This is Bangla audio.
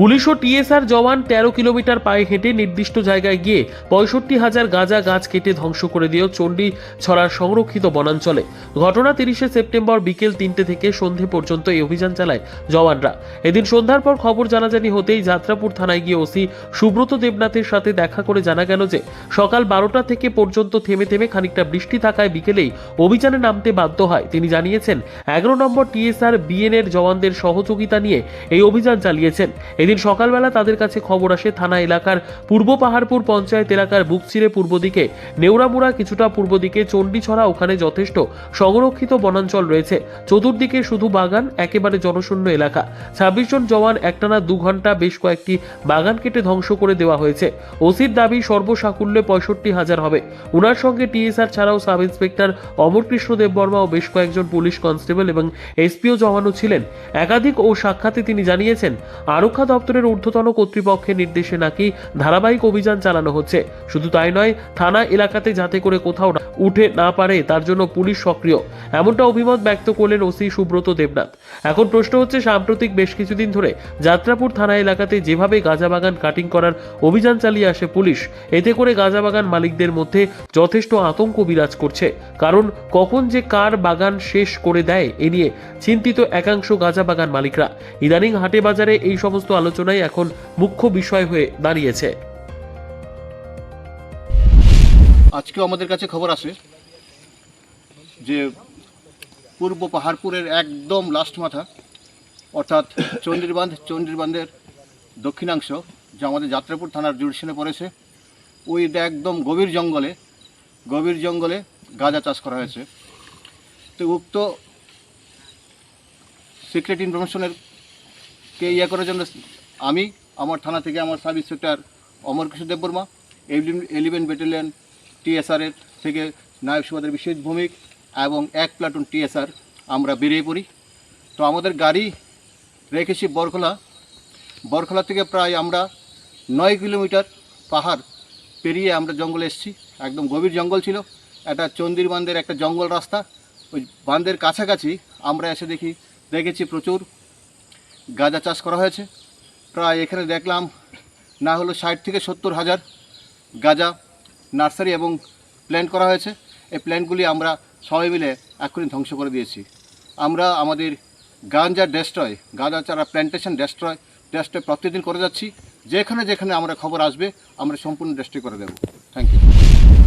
পুলিশ ও টিএসআর জওয়ান তেরো কিলোমিটার পায়ে হেঁটে নির্দিষ্ট জায়গায় গিয়ে পঁয়ষট্টি হাজার গাঁজা গাছ কেটে ধ্বংস করে দিয়েও চণ্ডী ছড়ার সংরক্ষিত বনাঞ্চলে। ঘটনা তিরিশে সেপ্টেম্বর বিকেল তিনটে থেকে সন্ধে পর্যন্ত এই অভিযান চালায় জওয়ানরা। এদিন সন্ধ্যার পর খবর জানাজানি হতেই যাত্রাপুর থানায় গিয়ে ওসি সুব্রত দেবনাথের সাথে দেখা করে জানা গেল যে, সকাল বারোটা থেকে পর্যন্ত থেমে থেমে খানিকটা বৃষ্টি থাকায় বিকেলেই অভিযানে নামতে বাধ্য হয়। তিনি জানিয়েছেন, এগারো নম্বর টিএসআর বিএনএর জওয়ানদের সহযোগিতা নিয়ে এই অভিযান চালিয়েছেন। এদিন সকালবেলা তাদের কাছে খবর আসে, থানা এলাকার পূর্ব পাহাড়পুর পঞ্চায়েত এলাকার বুকচিরে পূর্ব দিকে। নেউরামুড়া কিছুটা পূর্ব দিকে, চণ্ডীছড়া ওখানে যথেষ্ট সংরক্ষিত বনাঞ্চল রয়েছে। চতুর্দিকে শুধু বাগান, একেবারে জনশূন্য এলাকা। ছাব্বিশ জন জওয়ান একটানা দু ঘণ্টা বেশ কয়েকটি বাগান কেটে ধ্বংস করে দেওয়া হয়েছে। ওসির দাবি, সর্বসাকুল্যে পঁয়ষট্টি হাজার হবে। উনার সঙ্গে টিএসআর ছাড়াও সাব ইন্সপেক্টর অমরকৃষ্ণ দেববর্মা ও বেশ কয়েকজন পুলিশ কনস্টেবল এবং এসপিও জওয়ানও ছিলেন। একাধিক ও সাক্ষাতে তিনি জানিয়েছেন, আরক্ষা দপ্তরের ঊর্ধ্বতন কর্তৃপক্ষের নির্দেশে নাকি ধারাবাহিক অভিযান চালানো হচ্ছে। শুধু তাই নয়, থানা এলাকাতে যাতে করে কোথাও উঠে না পারে, তার জন্য পুলিশ সক্রিয়। এমনটা অভিমত ব্যক্ত করলেন ওসি সুব্রত দেবনাথ। এখন প্রশ্ন হচ্ছে, সাম্প্রতিক বেশ কিছুদিন ধরে যাত্রাপুর থানা এলাকাতে যেভাবে গাঁজা বাগান কাটিং করার অভিযান চালিয়ে আসে পুলিশ, এতে করে গাঁজা বাগান মালিকদের মধ্যে যথেষ্ট আতঙ্ক বিরাজ করছে। কারণ কখন যে কার বাগান শেষ করে দেয়, এ নিয়ে চিন্তিত একাংশ গাঁজা বাগান মালিকরা। ইদানিং হাটে বাজারে এই সমস্ত আলোচনাই এখন মুখ্য বিষয় হয়ে দাঁড়িয়েছে। আজকেও আমাদের কাছে খবর আসে যে পূর্ব পাহাড়পুরের একদম লাস্ট মাথা, অর্থাৎ চণ্ডীর বাঁধের দক্ষিণাংশ, যা আমাদের যাত্রাপুর থানার জুডিশনে পড়েছে ওইটা একদম গভীর জঙ্গলে গভীর জঙ্গলে গাঁজা চাষ করা হয়েছে। তো উক্ত সিক্রেট ইনফরমেশনের কে ইয়ে করার জন্য আমি, আমার থানা থেকে আমার sub inspector Amar Krishna Debbarma eleven battalion টিএসআরের থেকে নায়ক সুবাদের বিশেষ ভূমিক এবং এক প্লাটুন টিএসআর আমরা বেরিয়ে পড়ি। তো আমাদের গাড়ি রেখেছি বরখোলা। বরখোলা থেকে প্রায় আমরা নয় কিলোমিটার পাহাড় পেরিয়ে আমরা জঙ্গলে এসেছি। একদম গভীর জঙ্গল ছিল। একটা চন্দির বান্ধের একটা জঙ্গল রাস্তা। ওই বান্ধের কাছাকাছি আমরা এসে দেখি, দেখেছি প্রচুর গাঁজা চাষ করা হয়েছে। প্রায় এখানে দেখলাম, না হলো ষাট থেকে সত্তর হাজার গাঁজা নার্সারি এবং প্ল্যান্ট করা হয়েছে। এই প্ল্যান্টগুলি আমরা সবাই মিলে এক্ষুনি ধ্বংস করে দিয়েছি। আমরা আমাদের গাঞ্জা ডেস্ট্রয় গাঁজা চারা প্ল্যান্টেশন ডেস্ট্রয় ডেস্ট্রয় প্রতিদিন করে যাচ্ছি। যেখানে যেখানে আমরা খবর আসবে, আমরা সম্পূর্ণ ডেস্ট্রয় করে দেবো। Thank you